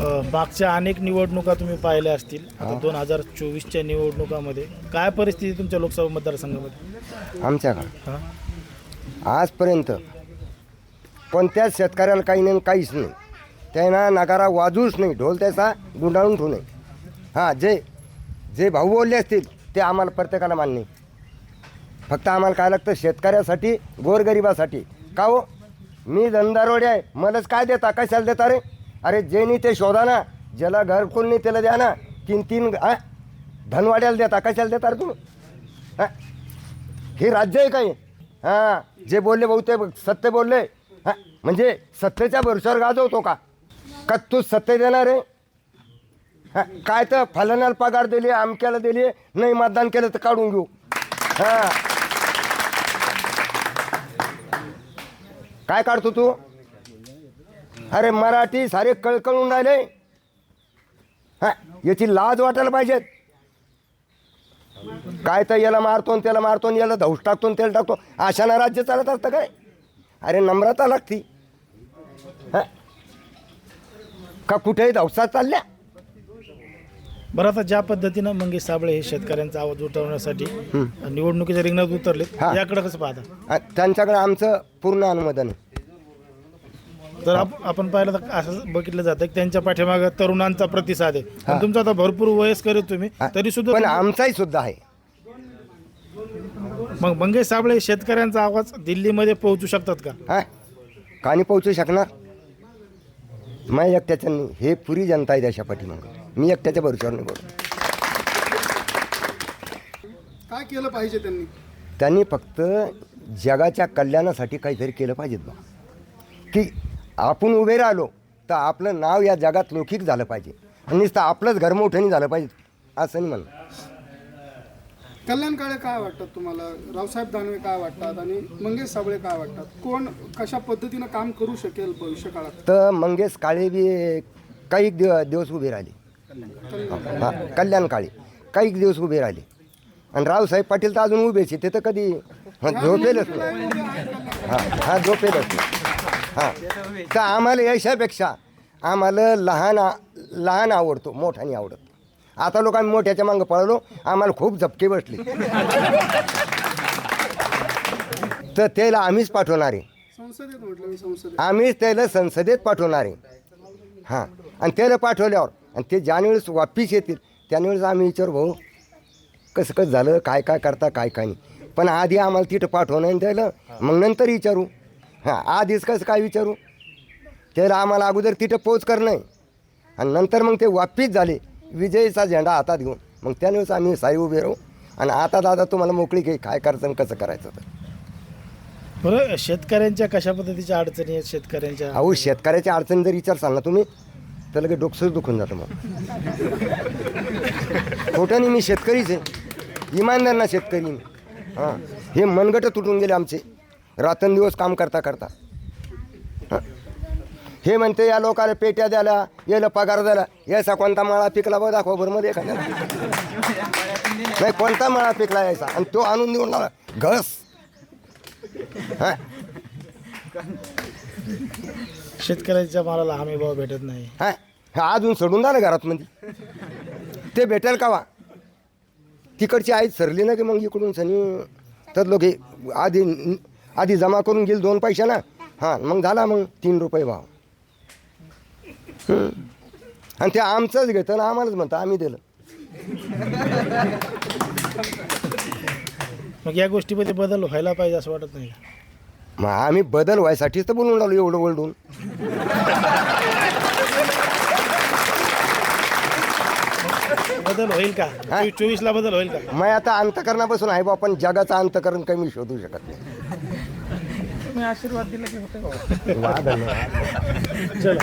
मागच्या अनेक निवडणुका तुम्ही पाहिल्या असतील. आता दोन हजार चोवीसच्या निवडणुकामध्ये काय परिस्थिती तुमच्या लोकसभा मतदारसंघामध्ये? आमच्या का हां. आजपर्यंत कोणत्याच शेतकऱ्याला काही नाही काहीच नाही. त्यांना नगारा वाजूच नाही. ढोल त्याचा गुंडाळून ठेवू नये. हां जे जे भाऊ बोलले असतील ते आम्हाला प्रत्येकाला मान्य आहे. फक्त आम्हाला काय लागतं शेतकऱ्यासाठी गोरगरिबासाठी. का हो? मी धंदारोडे आहे. मलाच काय देता? कशाला देता रे? अरे जे नाही ते शोधा ना. ज्याला घरकुल नाही त्याला द्या ना. तीन तीन हा? धनवाड्याला देता कशाला देता अरे तुम्ही? हे? राज्य आहे काही. हां जे बोलले भाऊ ते सत्य बोलले. हां म्हणजे सत्तेच्या भरोश्यावर गाजवतो का? का तू सत्य देणार आहे. हां काय तर फलाण्याला पगार दिली आमक्याला दिली नाही मतदान केलं तर काढून घेऊ. हां. काय काढतो तू? अरे मराठी सारे कळकळून राहिले. हां याची लाज वाटायला पाहिजेत. काय तर याला मारतो आणि त्याला मारतो आणि याला धौस टाकतो आणि त्याला टाकतो. अशानं राज्य चालत असतं काय? अरे नम्रता लागती. हं? का कुठेही धवसा चालल्या? बरं आता ज्या पद्धतीनं मंगेश साबळे हे शेतकऱ्यांचा आवाज उठवण्यासाठी निवडणुकीच्या रिंगणात उतरलेत हां. याकडे कसं पाहता? त्यांच्याकडे आमचं पूर्ण अनुमोदन आहे. तर आप- आपण पाहिलं तर असं बघितलं जातं की त्यांच्या पाठीमागे तरुणांचा प्रतिसाद आहे. पण तुमचं आता भरपूर वयस्कर आहे तुम्ही. तरी सुद्धा पण आमचाही सुद्धा आहे. मग मंगेश साबळे शेतकऱ्यांचा आवाज दिल्लीमध्ये पोहोचू शकतात का? हा. का नाही पोहोचू शकणार? मी एकट्याच्या नाही हे पुरी जनता आहे त्याच्या पाठीमागं. मी एकट्याच्या भरोश्यावर नाही बोलत. काय केलं पाहिजे त्यांनी? त्यांनी फक्त जगाच्या कल्याणासाठी काहीतरी केलं पाहिजेत बा. की आपण उभे राहिलो तर आपलं नाव या जगात लौकिक झालं पाहिजे. आणि नुसतं आपलंच घर मोठं नाही झालं पाहिजे. असं नाही म्हणलं कल्याण काळे काय वाटतात तुम्हाला? रावसाहेब दानवे काय वाटतात? आणि मंगेश साबळे काय वाटतात? कोण कशा पद्धतीनं काम करू शकेल भविष्य काळात तर मंगेश काळे बी काही दिव दिवस उभे राहिले. हां कल्याण काळे काही दिवस उभे राहिले. आणि रावसाहेब पाटील तर अजून उभेच आहे ते तर कधी हां झोपेलच नाही. हां हां झोपेलच नाही. हां. तर आम्हाला यशापेक्षा आम्हाला लहान आ- लहान आवडतो मोठा नाही आवडत. आता लोक आम्ही मोठ्याच्या मागं पळलो आम्हाला खूप झपके बसले. तर त्याला आम्हीच पाठवणार. आहे संसदेत म्हटलं मी संसदेत. आम्हीच त्याला संसदेत पाठवणार. आहे हां. आणि त्याला पाठवल्यावर आणि ते ज्यावेळेस वापिस येतील त्यावेळेस आम्ही विचारू भाऊ कसं कसं झालं काय काय करता काय काय नाही. पण आधी आम्हाला तिथं पाठवणं आणि त्याला मग नंतर विचारू. हां आधीच कसं काय विचारू? त्याला आम्हाला अगोदर तिथं पोच करणं आहे आणि नंतर मग ते वापिस झाले विजयीचा झेंडा हातात घेऊन. मग त्यावेळेस आम्ही साई उभे राहू. आणि आता दादा तुम्हाला मोकळी काही काय करायचं आणि कसं करायचं तर. बरं शेतकऱ्यांच्या कशा पद्धतीच्या अडचणी आहेत शेतकऱ्यांच्या? अहो शेतकऱ्याच्या अडचणी जर विचार ना तुम्ही तर लगेच डोकसंच दुखून जातं मग. खोटं नाही मी शेतकरीच आहे. इमानदार ना शेतकरी मी. हां हे मनगट तुटून गेले आमचे. रात्रंदिवस काम करता करता. हं. म्हणते या लोकाला पेट्या द्याला याला पगार द्याला याचा कोणता माळा पिकला बघ दाखवा बरं मध्ये एखाद्याला. नाही कोणता माळा पिकला यायचा? आणि तो आणून देऊन लावला घस. हां. शेतकऱ्यांच्या मालाला हमी भाव भेटत नाही. हा. हा अजून सोडून ना घरात मध्ये ते भेटेल का वा तिकडची आई सरली ना की मग इकडून सनी तर लोक आधी आधी जमा करून गेल दोन पैसे ना. हां मग झाला मग तीन रुपये भाव. आणि ते आमचंच घेतं ना आम्हालाच म्हणतं आम्ही दिलं. मग या गोष्टीमध्ये बदल व्हायला पाहिजे असं वाटत नाही का? मग आम्ही बदल व्हायसाठीच तर बोलून राहिलो एवढं वळडून बदल होईल का? हा? चोवीस ला बदल होईल का? मग आता अंतकरणापासून आहे बा पण जगाचं अंतकरण काही मी शोधू शकत नाही. तुम्ही आशीर्वाद दिला की होतं. धन्यवाद चला.